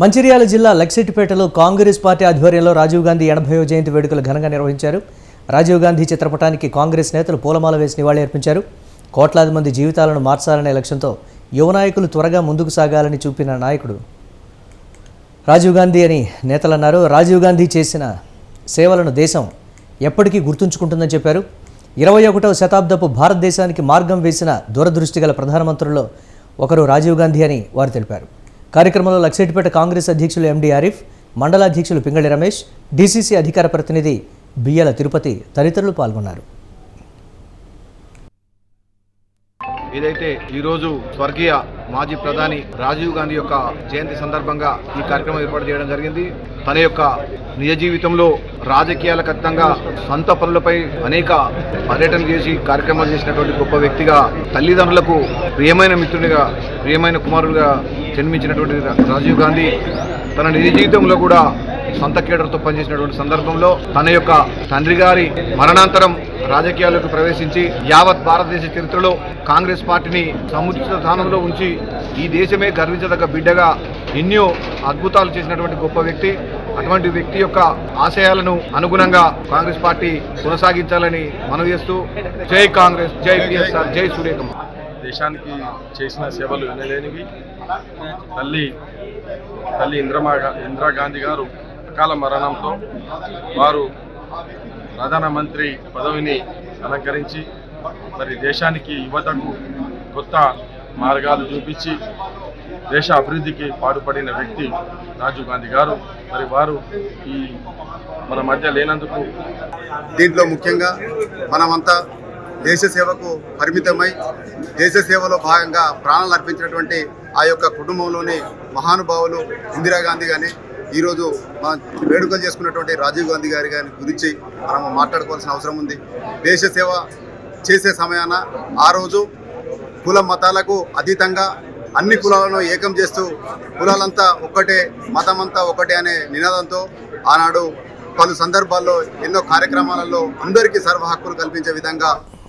మంచిర్యాల జిల్లా లక్సెట్పేటలో కాంగ్రెస్ పార్టీ ఆధ్వర్యంలో రాజీవ్ గాంధీ ఎనభైవ జయంతి వేడుకలు ఘనంగా నిర్వహించారు. రాజీవ్ గాంధీ చిత్రపటానికి కాంగ్రెస్ నేతలు పూలమాల వేసి నివాళి అర్పించారు. కోట్లాది మంది జీవితాలను మార్చాలనే లక్ష్యంతో యువ నాయకులు త్వరగా ముందుకు సాగాలని చూపిన నాయకుడు రాజీవ్ గాంధీ అని నేతలు అన్నారు రాజీవ్ గాంధీ చేసిన సేవలను దేశం ఎప్పటికీ గుర్తుంచుకుంటుందని చెప్పారు. ఇరవై ఒకటవ శతాబ్దపు భారతదేశానికి మార్గం వేసిన దూరదృష్టి గల ప్రధానమంత్రుల్లో ఒకరు రాజీవ్ గాంధీ అని వారు తెలిపారు. కార్యక్రమంలో లక్సేటిపేట కాంగ్రెస్ అధ్యక్షులు ఎండి ఆరిఫ్ మండల అధ్యక్షులు పింగళి రమేష్ డీసీసీ అధికార ప్రతినిధి బియ్యల తిరుపతి తదితరులు పాల్గొన్నారు. ఏదైతే ఈరోజు స్వర్గీయ మాజీ ప్రధాని రాజీవ్ గాంధీ యొక్క జయంతి సందర్భంగా ఈ కార్యక్రమం ఏర్పాటు చేయడం జరిగింది. తన యొక్క నిజ జీవితంలో రాజకీయాలకు ఖచ్చితంగా సొంత పనులపై అనేక పర్యటనలు చేసి కార్యక్రమాలు చేసినటువంటి గొప్ప వ్యక్తిగా తల్లిదండ్రులకు ప్రియమైన మిత్రుడిగా ప్రియమైన కుమారుడిగా జన్మించినటువంటి రాజీవ్ గాంధీ తన నిజ జీవితంలో కూడా సొంత కేడర్తో పనిచేసినటువంటి సందర్భంలో తన యొక్క తండ్రి గారి మరణాంతరం రాజకీయాల్లోకి ప్రవేశించి యావత్ భారతదేశ చరిత్రలో కాంగ్రెస్ పార్టీని సముచిత స్థానంలో ఉంచి ఈ దేశమే గర్వించదగ్గ బిడ్డగా ఎన్నో అద్భుతాలు చేసినటువంటి గొప్ప వ్యక్తి. అటువంటి వ్యక్తి యొక్క ఆశయాలను అనుగుణంగా కాంగ్రెస్ పార్టీ కొనసాగించాలని మనవి చేస్తూ జై కాంగ్రెస్ జై పిఎస్ఆర్ జై సూర్యకుమార్ దేశానికి చేసిన సేవలు వినలేనివి. తల్లి తల్లి ఇంద్రమా ఇందిరాగాంధీ గారు అకాల మరణంతో వారు ప్రధానమంత్రి పదవిని అలంకరించి మరి దేశానికి యువతకు కొత్త మార్గాలు చూపించి దేశ అభివృద్ధికి పాటుపడిన వ్యక్తి రాజీవ్ గాంధీ గారు. మరి వారు ఈ మన మధ్య లేనందుకు దీంట్లో ముఖ్యంగా మనమంతా దేశ సేవకు పరిమితమై దేశ సేవలో భాగంగా ప్రాణాలు అర్పించినటువంటి ఆ యొక్క కుటుంబంలోని మహానుభావులు ఇందిరాగాంధీ కానీ ఈరోజు మనం వేడుకలు చేసుకున్నటువంటి రాజీవ్ గాంధీ గారి గారి గురించి మనం మాట్లాడుకోవాల్సిన అవసరం ఉంది. దేశ సేవ చేసే సమయాన ఆ రోజు కుల మతాలకు అతీతంగా అన్ని కులాలను ఏకం చేస్తూ కులాలంతా ఒక్కటే మతమంతా ఒకటే అనే నినాదంతో ఆనాడు పలు సందర్భాల్లో ఎన్నో కార్యక్రమాలలో అందరికీ సర్వ హక్కులు కల్పించే విధంగా